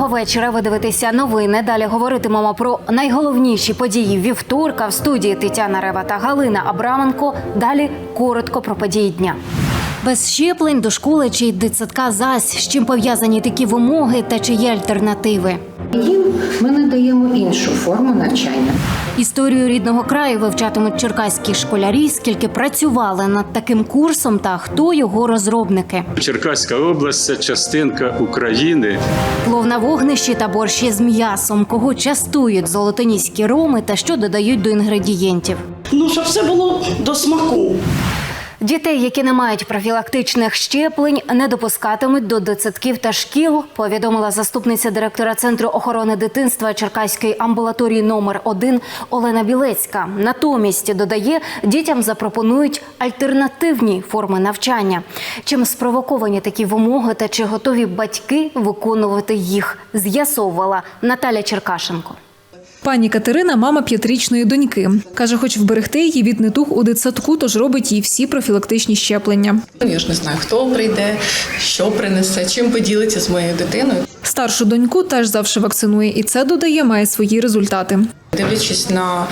Доброго вечора. Ви дивитеся новини. Далі говоритимемо про найголовніші події вівторка в студії Тетяна Рева та Галина Абраменко. Далі коротко про події дня. Без щеплень до школи чи дитсадка зась, з чим пов'язані такі вимоги та чи є альтернативи. Їм ми надаємо іншу форму навчання. Історію рідного краю вивчатимуть черкаські школярі, скільки працювали над таким курсом та хто його розробники. Черкаська область це частинка України. Плов на вогнищі та борщі з м'ясом, кого частують золотоніські роми та що додають до інгредієнтів. Ну, щоб все було до смаку. Дітей, які не мають профілактичних щеплень, не допускатимуть до дитсадків та шкіл. Повідомила заступниця директора центру охорони дитинства Черкаської амбулаторії номер 1 Олена Білецька. Натомість додає, дітям запропонують альтернативні форми навчання. Чим спровоковані такі вимоги та чи готові батьки виконувати їх, з'ясовувала Наталя Черкашенко. Пані Катерина мама п'ятирічної доньки. Каже, хоч вберегти її від недуг у дитсадку, тож робить їй всі профілактичні щеплення. Ну, Я ж не знаю, хто прийде, що принесе, чим поділиться з моєю дитиною. Старшу доньку теж завжди вакцинує, і це додає має свої результати. Дивлячись на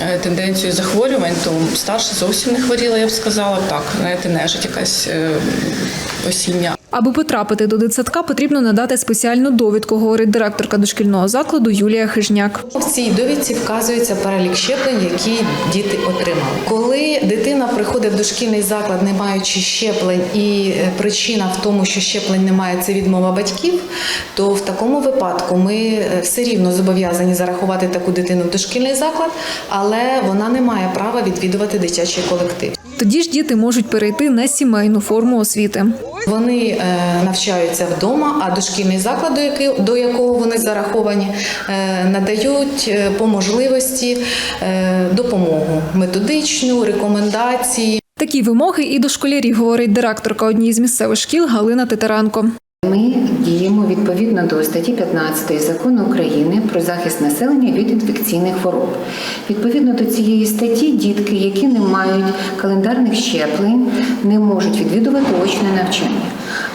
е, тенденцію захворювань, то старша зовсім не хворіла, я б сказала так. Знаєте, нежить якась е, осіння. Аби потрапити до дитсадка, потрібно надати спеціальну довідку, говорить директорка дошкільного закладу Юлія Хижняк. В цій довідці вказується перелік щеплень, які діти отримали. Коли дитина приходить в дошкільний заклад, не маючи щеплень, і е, причина в тому, що щеплень немає, це відмова батьків, то в такому випадку ми е, все рівно зобов'язані зарахувати таку дитину в дошкільний заклад, але вона не має права відвідувати дитячий колектив. Тоді ж діти можуть перейти на сімейну форму освіти. Вони е, навчаються вдома, а дошкільний заклад, до, якого вони зараховані, е, надають е, по можливості допомогу методичну, рекомендації. Такі вимоги і до школярів, говорить директорка однієї з місцевих шкіл Галина Титаранко. Ми діємо відповідно до статті 15 закону України про захист населення від інфекційних хвороб. Відповідно до цієї статті, дітки, які не мають календарних щеплень, не можуть відвідувати очне навчання.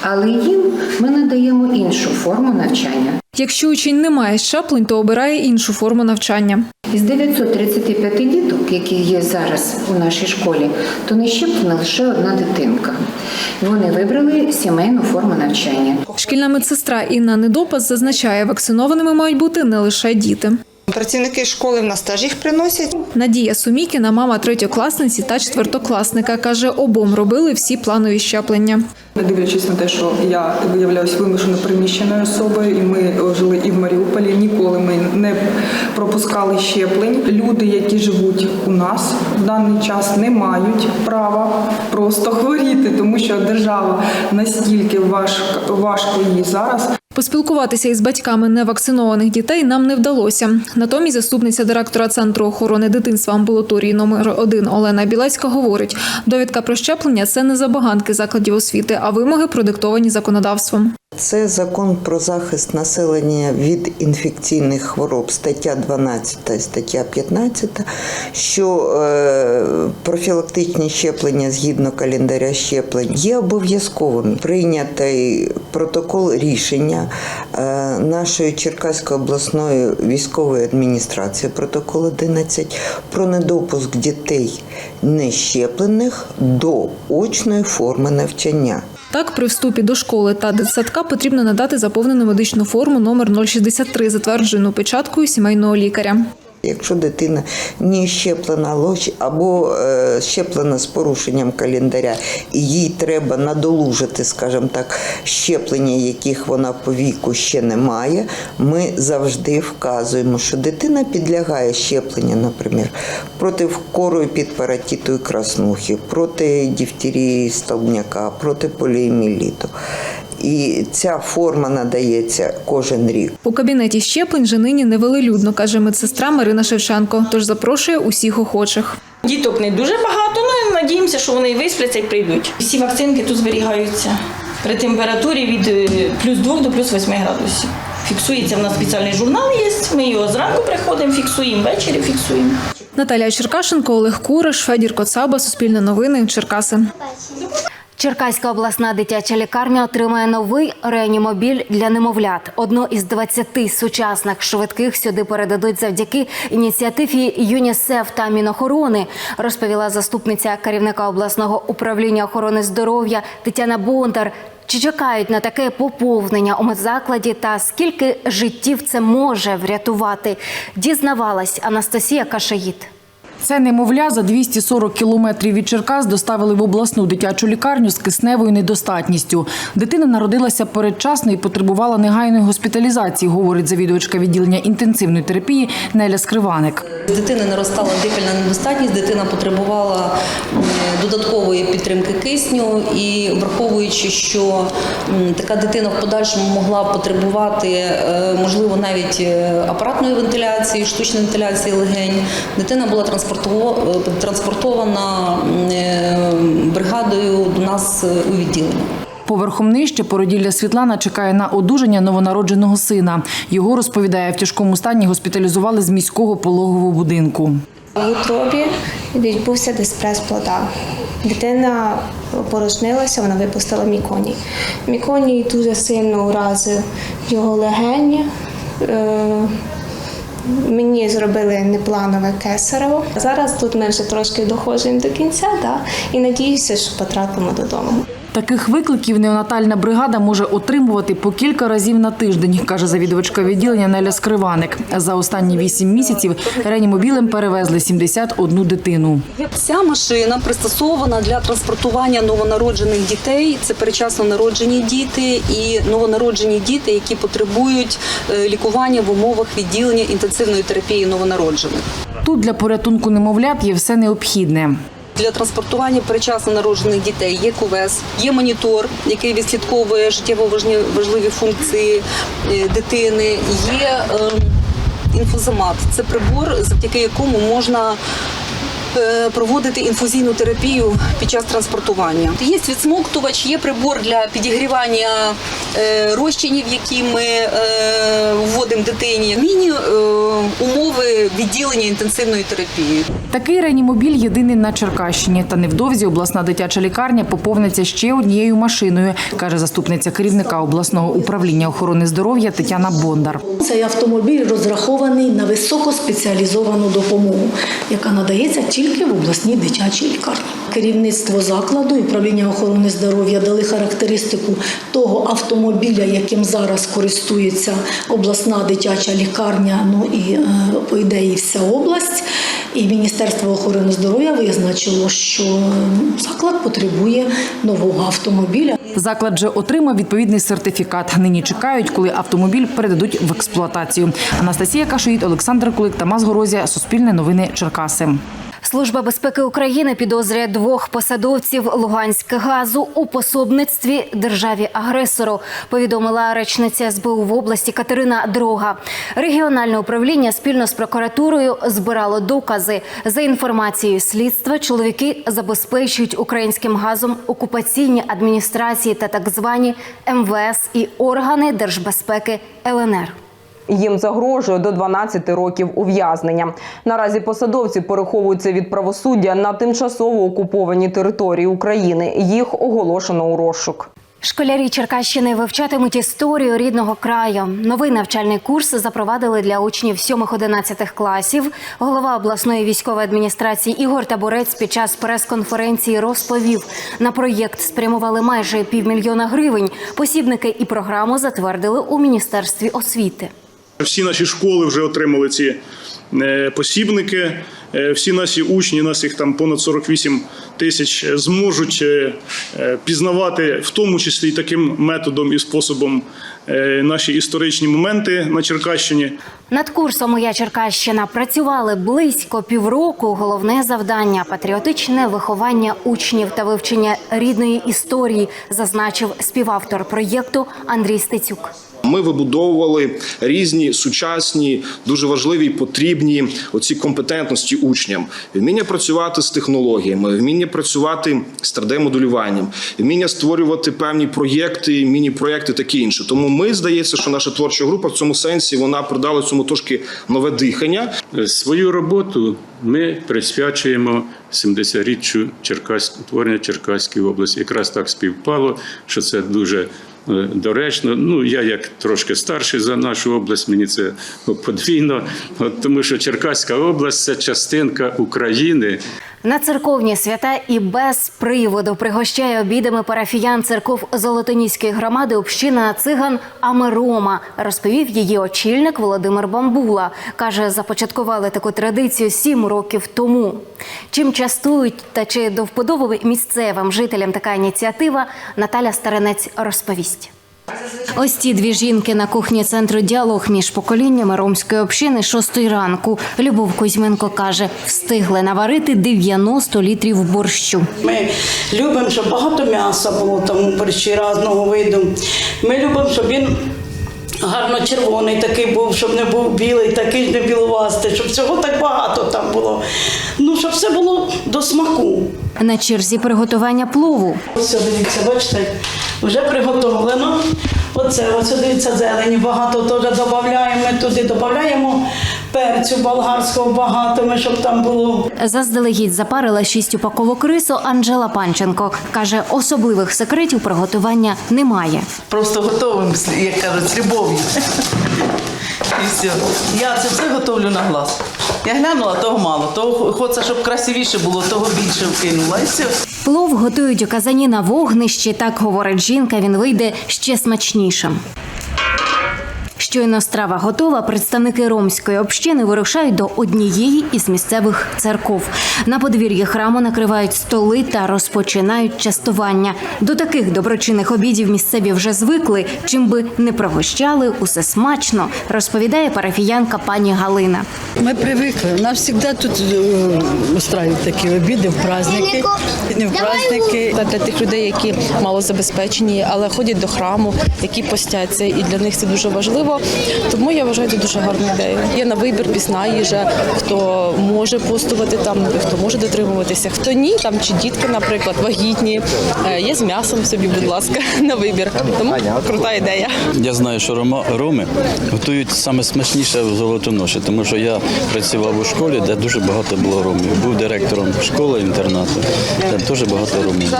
Але їм ми надаємо іншу форму навчання. Якщо учень не має щеплень, то обирає іншу форму навчання. Із 935 діток, які є зараз у нашій школі, то не щеплена лише одна дитинка. Вони вибрали сімейну форму навчання. Шкільна медсестра Інна Недопас зазначає, вакцинованими мають бути не лише діти. Працівники школи в нас теж їх приносять. Надія Сумікіна, мама третьокласниці та четвертокласника, каже, обом робили всі планові щеплення. Не дивлячись на те, що я виявляюсь вимушено переміщеною особою, і ми жили і в Маріуполі. Ніколи ми не пропускали щеплень. Люди, які живуть у нас в даний час, не мають права просто хворіти, тому що держава настільки важко, важко їй зараз. Поспілкуватися із батьками невакцинованих дітей нам не вдалося. Натомість заступниця директора центру охорони дитинства амбулаторії номер 1 Олена Білецька говорить: довідка про щеплення це не забаганки закладів освіти, а вимоги продиктовані законодавством. Це закон про захист населення від інфекційних хвороб, стаття 12 і стаття 15, що е, профілактичні щеплення згідно календаря щеплень є обов'язковими. Прийнятий протокол рішення е, нашої Черкаської обласної військової адміністрації, протокол 11, про недопуск дітей нещеплених до очної форми навчання. Так, при вступі до школи та дитсадка потрібно надати заповнену медичну форму номер 063, затверджену печаткою сімейного лікаря. Якщо дитина не щеплена лоч або е, щеплена з порушенням календаря, і їй треба надолужити, скажімо так, щеплення, яких вона по віку ще не має, ми завжди вказуємо, що дитина підлягає щепленню, наприклад, проти кору під паратиту і краснухи, проти дифтерії столбняка, проти поліеміліту. І ця форма надається кожен рік. У кабінеті щеплень же нині невелелюдно, каже медсестра Марина Шевченко, тож запрошує усіх охочих. Діток не дуже багато, ну і надіємося, що вони виспляться і прийдуть. Всі вакцинки тут зберігаються при температурі від е, плюс 2 до плюс 8 градусів. Фіксується в нас спеціальний журнал є. Ми його зранку приходимо, фіксуємо, ввечері фіксуємо. Наталія Черкашенко, Олег Кураш, Федір Коцаба, Суспільне новини, Черкаси. Черкаська обласна дитяча лікарня отримає новий реанімобіль для немовлят. Одну із 20 сучасних швидких сюди передадуть завдяки ініціативі ЮНІСЕФ та Мінохорони, розповіла заступниця керівника обласного управління охорони здоров'я Тетяна Бондар. Чи чекають на таке поповнення у медзакладі та скільки життів це може врятувати? Дізнавалась Анастасія Кашаїд. Це немовля за 240 кілометрів від Черкас доставили в обласну дитячу лікарню з кисневою недостатністю. Дитина народилася передчасно і потребувала негайної госпіталізації, говорить завідувачка відділення інтенсивної терапії Неля Скриваник. Дитини наростала дихальна недостатність, дитина потребувала додаткової підтримки кисню, і враховуючи, що така дитина в подальшому могла потребувати, е, можливо, навіть е, апаратної вентиляції, штучної вентиляції легень, дитина була е, транспортована е, бригадою до нас е, у відділення. Поверхом нижче породілля Світлана чекає на одужання новонародженого сина. Його розповідає, в тяжкому стані госпіталізували з міського пологового будинку. В утробі відбувся диспрес плода. Дитина порожнилася, вона випустила міконій. Міконій дуже сильно уразив його легені. Мені зробили непланове кесарево. Зараз тут ми вже трошки доходжуємо до кінця, да, і надіюся, що потрапимо додому. Таких викликів неонатальна бригада може отримувати по кілька разів на тиждень, каже завідувачка відділення Неля Скриваник. За останні вісім місяців реанімобілем перевезли 71 дитину. Ця машина пристосована для транспортування новонароджених дітей. Це перечасно народжені діти і новонароджені діти, які потребують е, лікування в умовах відділення інтенсивної терапії новонароджених. Тут для порятунку немовлят є все необхідне. Для транспортування перечасно народжених дітей є кувес, є монітор, який відслідковує життєво важливі функції е, дитини. Є е, інфузомат. Це прибор, завдяки якому можна проводити інфузійну терапію під час транспортування. Є відсмоктувач, є прибор для підігрівання е, розчинів, які ми е, вводимо дитині. Міні е, умови відділення інтенсивної терапії. Такий реанімобіль єдиний на Черкащині. Та невдовзі обласна дитяча лікарня поповниться ще однією машиною, каже заступниця керівника обласного управління охорони здоров'я Тетяна Бондар. Цей автомобіль розрахований на високоспеціалізовану допомогу, яка надається тільки в обласній дитячій лікарні. Керівництво закладу і управління охорони здоров'я дали характеристику того автомобіля, яким зараз користується обласна дитяча лікарня. Ну і е, по ідеї вся область. І Міністерство охорони здоров'я визначило, що е, заклад потребує нового автомобіля. Заклад вже отримав відповідний сертифікат. Нині чекають, коли автомобіль передадуть в експлуатацію. Анастасія Кашуїт, Олександр Кулик, Тамас Горозія, Суспільне новини Черкаси. Служба безпеки України підозрює двох посадовців Луганськгазу у пособництві державі-агресору. Повідомила речниця СБУ в області Катерина Дрога. Регіональне управління спільно з прокуратурою збирало докази. За інформацією слідства, чоловіки забезпечують українським газом окупаційні адміністрації та так звані МВС і органи держбезпеки ЛНР. Їм загрожує до 12 років ув'язнення. Наразі посадовці переховуються від правосуддя на тимчасово окупованій території України. Їх оголошено у розшук. Школярі Черкащини вивчатимуть історію рідного краю. Новий навчальний курс запровадили для учнів 7-11 класів. Голова обласної військової адміністрації Ігор Табурець під час прес-конференції розповів, на проєкт спрямували майже півмільйона гривень. Посібники і програму затвердили у міністерстві освіти. Всі наші школи вже отримали ці е, посібники. Е, Всі наші учні, нас їх там понад 48 тисяч, е, зможуть пізнавати, в тому числі таким методом і способом, наші історичні моменти на Черкащині. Над курсом Моя Черкащина працювали близько півроку. Головне завдання патріотичне виховання учнів та вивчення рідної історії, зазначив співавтор проєкту Андрій Стецюк. Ми вибудовували різні сучасні, дуже важливі і потрібні оці компетентності учням: вміння працювати з технологіями, вміння працювати з 3D-моделюванням, вміння створювати певні проєкти, міні-проєкти, таке інше. Тому ми здається, що наша творча група в цьому сенсі вона придала цьому трошки нове дихання. Свою роботу ми присвячуємо 70-річчю Черкас... утворення Черкаської області. Якраз так співпало, що це дуже е, доречно. Ну, я як трошки старший за нашу область, мені це подвійно, от, тому що Черкаська область це частинка України. На церковні свята і без приводу пригощає обідами парафіян церков Золотоніської громади община циган Амерома, розповів її очільник Володимир Бамбула. Каже, започаткували таку традицію сім років тому. Чим частують та чи до вподоби місцевим жителям така ініціатива, Наталя Старенець розповість. Ось ці дві жінки на кухні центру діалог між поколіннями ромської общини шостої ранку. Любов Кузьменко каже, встигли наварити 90 літрів борщу. Ми любимо, щоб багато м'яса було там у борщі різного виду. Ми любимо, щоб він гарно червоний такий був, щоб не був білий, такий ж не біловастий, щоб всього так багато там було. Ну, щоб все було до смаку. На черзі приготування плову. Ось дивіться, бачите, вже приготовлено. Оце, ось дивіться, зелені багато теж додаємо ми туди, додаємо перцю болгарського багато, ми, щоб там було. Заздалегідь запарила шість упаковок рису Анжела Панченко. Каже, особливих секретів приготування немає. Просто готовим, як кажуть, з любов'ю. І все. Я це все готовлю на глаз. Я глянула, того мало. Того хочеться, щоб красивіше було, того більше вкинула. Плов готують у казані на вогнищі. Так говорить жінка, він вийде ще смачнішим. Щойно страва готова, представники ромської общини вирушають до однієї із місцевих церков. На подвір'ї храму накривають столи та розпочинають частування. До таких доброчинних обідів місцеві вже звикли. Чим би не пригощали, усе смачно, розповідає парафіянка пані Галина. Мы привыкли. У нас всегда тут э, устраивают такі обіди в праздники. Не в праздники. Та для тих людей, які малозабезпечені, але ходять до храму, які постяться, і для них це дуже важливо. Тому я вважаю це дуже гарна ідея. Є на вибір пісна їжа, хто може постувати там, хто може дотримуватися, хто ні, там чи дітки, наприклад, вагітні. Е, Є з м'ясом собі, будь ласка, на вибір. Тому крута ідея. Я знаю, що роми готують саме смачніше в золотоноші, тому що я працював у школі, де дуже багато було ромів. Був директором школи інтернату, там дуже багато ромів.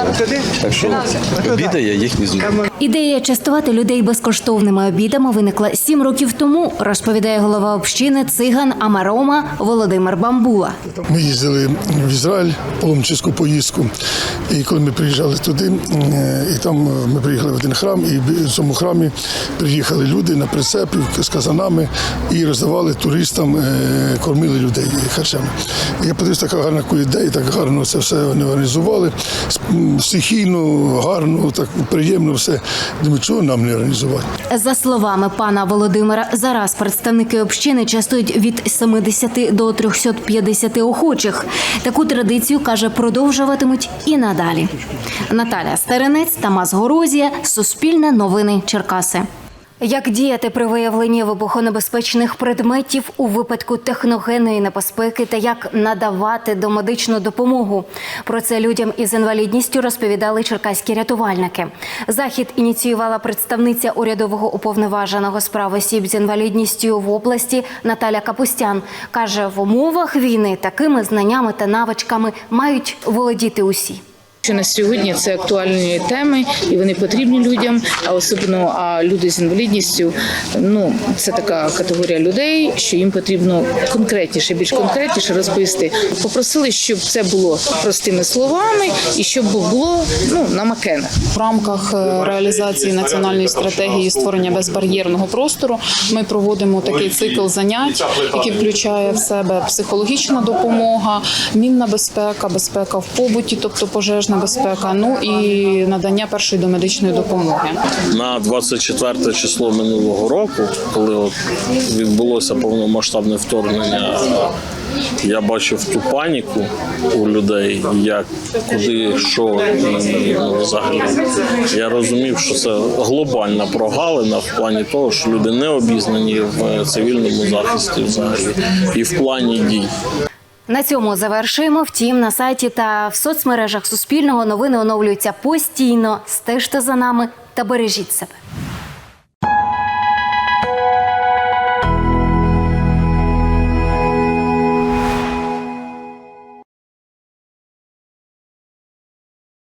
Так що обіди я їх не. Ідея частувати людей безкоштовними обідами виникла сім років тому, розповідає голова общини циган Амарома Володимир Бамбула. Ми їздили в Ізраїль паломничську поїздку. І коли ми приїжджали туди, е, і там ми приїхали в один храм, і в цьому храмі приїхали люди на прицепі з казанами і роздавали туристам, е, кормили людей харчами. Я подивився, така гарна ідея, так гарно це все вони організували. Стихійно, гарно, так приємно все. Думаю, чого нам не організувати? За словами пана Володимира, зараз представники общини частують від 70 до 350 охочих. Таку традицію каже, продовжуватимуть і надалі. Наталя Стеренець, Тамас Горозія, Суспільне новини Черкаси. Як діяти при виявленні вибухонебезпечних предметів у випадку техногенної небезпеки та як надавати домедичну допомогу? Про це людям із інвалідністю розповідали черкаські рятувальники. Захід ініціювала представниця урядового уповноваженого справ осіб з інвалідністю в області Наталя Капустян. каже, в умовах війни такими знаннями та навичками мають володіти усі. Що на сьогодні це актуальні теми, і вони потрібні людям, а особливо а люди з інвалідністю. Ну це така категорія людей, що їм потрібно конкретніше, більш конкретніше розповісти. Попросили, щоб це було простими словами і щоб було ну на макенах. В рамках е, реалізації національної стратегії створення безбар'єрного простору ми проводимо такий цикл занять, який включає в себе психологічна допомога, мінна безпека, безпека в побуті, тобто пожежна безпека, ну і надання першої домедичної допомоги. на 24 число минулого року, коли от відбулося повномасштабне вторгнення я бачив ту паніку у людей, як куди що і, ну, взагалі. Я розумів, що це глобальна прогалина в плані того, що люди не обізнані в цивільному захисті взагалі і в плані дій. На цьому завершуємо. Втім, на сайті та в соцмережах Суспільного новини оновлюються постійно. Стежте за нами та бережіть себе.